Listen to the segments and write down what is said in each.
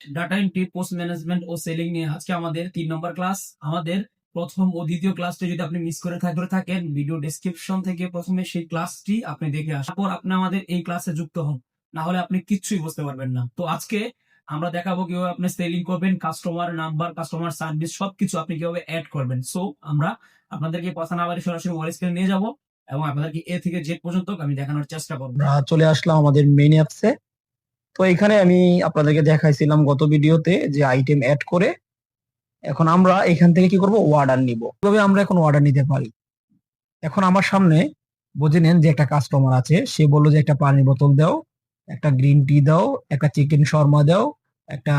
Data entry post management ও selling নিয়ে আজকে আমাদের তিন নম্বর ক্লাস আমাদের প্রথম ও দ্বিতীয় ক্লাসটি যদি আপনি মিস করে থাক- করে থাকেন ভিডিও ডেসক্রিপশন থেকে প্রথমে সেই ক্লাসটি আপনি দেখে আসুন। তারপর আপনি আমাদের এই ক্লাসে যুক্ত হন, না হলে আপনি কিচ্ছুই বুঝতে পারবেন না। তো আজকে আমরা দেখাবো কীভাবে আপনি সেলিং করবেন কাস্টমার নাম্বার কাস্টমার সার্ভিস সবকিছু আপনি কীভাবে অ্যাড করবেন। সো আমরা আপনাদেরকে কথা না বাড়ি সরাসরি মোবাইল স্ক্রিনে নিয়ে যাব এবং আপনাদেরকে এ থেকে জেড পর্যন্ত আমি দেখানোর চেষ্টা করব। চলে আসলাম আমাদের মেইন অ্যাপসে তো এখানে আমি আপনাদেরকে দেখাইছিলাম গত ভিডিওতে যে আইটেম অ্যাড করে এখন আমরা এখান থেকে কি করব? অর্ডার নিব। কীভাবে আমরা এখন অর্ডার নিতে পারি? এখন আমার সামনে বুঝে নেন যে একটা কাস্টমার আছে, সে বলল যে একটা পানির বোতল দাও, একটা গ্রিন টি দাও, একটা চিকেন শর্মা দাও, একটা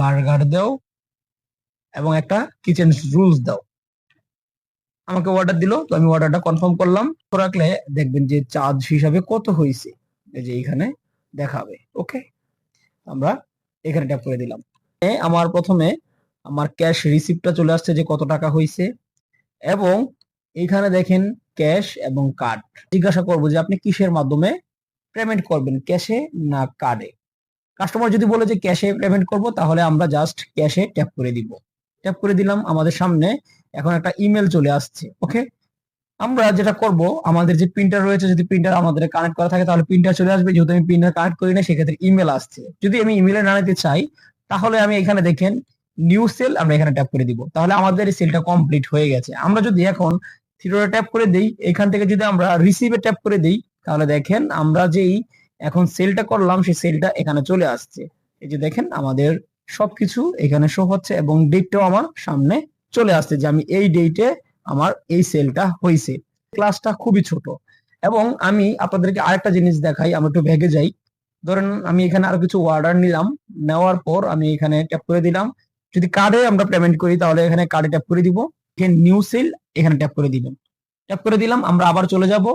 বার্গার দাও এবং একটা কিচেন রুলস দাও। আমাকে অর্ডার দিলো, তো আমি অর্ডারটা কনফার্ম করলাম। রাখলে দেখবেন যে চার্জ হিসাবে কত হয়েছে এই যে এখানে। দেখাবে ওকে আমরা এখানে ট্যাপ করে দিলাম। আমার প্রথমে আমার ক্যাশ রিসিপ্টটা চলে আসছে যে কত টাকা হয়েছে এবং এখানে দেখেন ক্যাশ এবং কার্ড জিজ্ঞাসা করব যে আপনি কিসের মাধ্যমে পেমেন্ট করবেন ক্যাশে না কার্ডে কাস্টমার যদি বলে যে ক্যাশে পেমেন্ট করব, তাহলে আমরা জাস্ট ক্যাশে ট্যাপ করে দিব। ট্যাপ করে দিলাম, আমাদের সামনে এখন একটা ইমেল চলে আসছে ওকে আমরা যেটা করব, আমাদের যে প্রিন্টার রয়েছে, যদি প্রিন্টার আমাদের কানেক্ট করা থাকে, তাহলে প্রিন্টার চলে আসবে। যেহেতু আমি প্রিন্টার কানেক্ট করি না, সেক্ষেত্রে ইমেল আসছে। যদি আমি ইমেলে না নিতে চাই, তাহলে আমি এখানে দেখেন নিউ সেল আমরা এখানে ট্যাপ করে দিব। তাহলে আমাদের সেলটা কমপ্লিট হয়ে গেছে। আমরা যদি এখন থ্রিডোরে ট্যাপ করে দেই, এখান থেকে যদি আমরা রিসিভে ট্যাপ করে দেই, তাহলে দেখেন, আমরা যেই এখন সেলটা করলাম, সেই সেলটা এখানে চলে আসছে। এই যে দেখেন, আমাদের সবকিছু এখানে শো হচ্ছে এবং ডেটটাও আমার সামনে চলে আসছে যে আমি এই ডেটে আমার এই সেলটা হয়েছে ক্লাসটা খুবই ছোট। এবং আমি আপনাদেরকে আরেকটা জিনিস দেখাই আমি একটু ভেগে যাই। ধরেন আমি এখানে আরও কিছু অর্ডার নিলাম। নেওয়ার পর আমি এখানে ট্যাপ করে দিলাম। যদি কার্ডে আমরা পেমেন্ট করি, তাহলে এখানে কার্ডে ট্যাপ করে দিব। এখানে নিউ সেল এখানে ট্যাপ করে দিবেন। ট্যাপ করে দিলাম, আমরা আবার চলে যাব।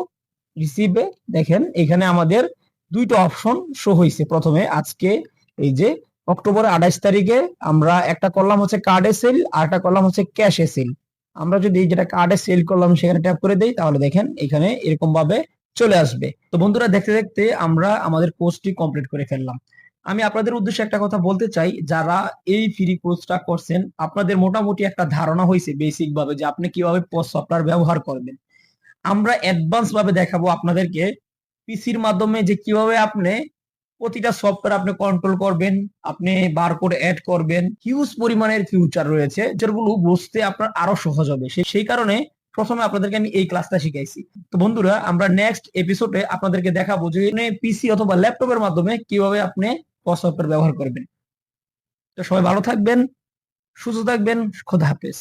রিসিভে দেখেন, এখানে আমাদের দুইটা অপশন শো হয়েছে প্রথমে আজকে এই যে অক্টোবর আঠাইশ তারিখে আমরা একটা করলাম হচ্ছে কার্ডে সেল আর একটা করলাম হচ্ছে ক্যাশে সেল আমরা যদি যেটা কার্ডে সেল করলাম সেখানে ট্যাপ করে দেই, তাহলে দেখেন এখানে এরকম ভাবে চলে আসবে। তো বন্ধুরা, দেখতে দেখতে আমরা আমাদের কোর্সটি কমপ্লিট করে ফেললাম। আমি আপনাদের উদ্দেশ্যে একটা কথা বলতে চাই, যারা এই ফ্রি কোর্সটা করছেন, আপনাদের মোটামুটি একটা ধারণা হয়েছে বেসিক ভাবে যে আপনি কীভাবে সফটওয়্যার ব্যবহার করবেন। আমরা অ্যাডভান্স ভাবে দেখাবো আপনাদেরকে পিসির মাধ্যমে যে কীভাবে আপনি প্রতিটা সফটওয়্যার আপনি কন্ট্রোল করবেন, আপনি বারকোড অ্যাড করবেন হিউজ পরিমাণের ফিউচার রয়েছে, যেগুলো বুঝতে আপনার আরও সহজ হবে। সেই কারণে প্রথমে আপনাদেরকে আমি এই ক্লাসটা শিখাইছি। তো বন্ধুরা, আমরা নেক্সট এপিসোডে আপনাদেরকে দেখাবো যে পিসি অথবা ল্যাপটপের মাধ্যমে কীভাবে আপনি সফটওয়্যার ব্যবহার করবেন। তো সবাই ভালো থাকবেন, সুস্থ থাকবেন, খোদা হাফেজ।